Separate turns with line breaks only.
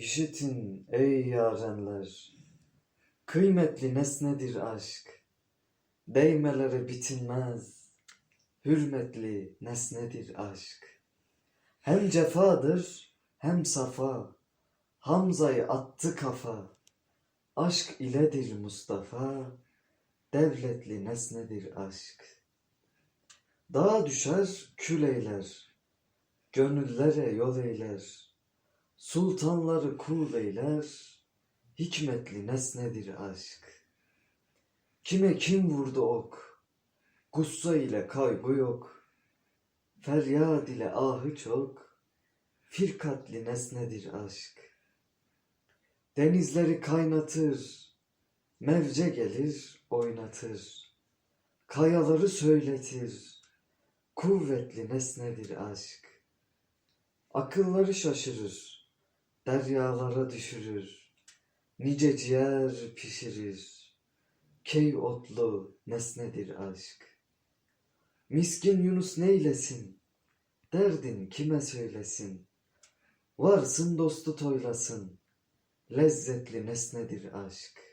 İşitin ey yarenler, kıymetli nesnedir aşk. Değmeleri bitinmez, hürmetli nesnedir aşk. Hem cefadır hem safa, Hamza'yı attı kafa. Aşk iledir Mustafa, devletli nesnedir aşk. Dağa düşer kül eyler, gönüllere yol eyler. Sultanları kul eyler, hikmetli nesnedir aşk. Kime kim vurdu ok, gussa ile kaygı yok. Feryad ile ahı çok, firkatli nesnedir aşk. Denizleri kaynatır, mevce gelir oynatır. Kayaları söyletir, kuvvetli nesnedir aşk. Akılları şaşırır, deryalara düşürür. Nice ciğer pişirir, key otlu nesnedir aşk. Miskin Yunus neylesin, derdin kime söylesin? Varsın dostu toylasın, lezzetli nesnedir aşk.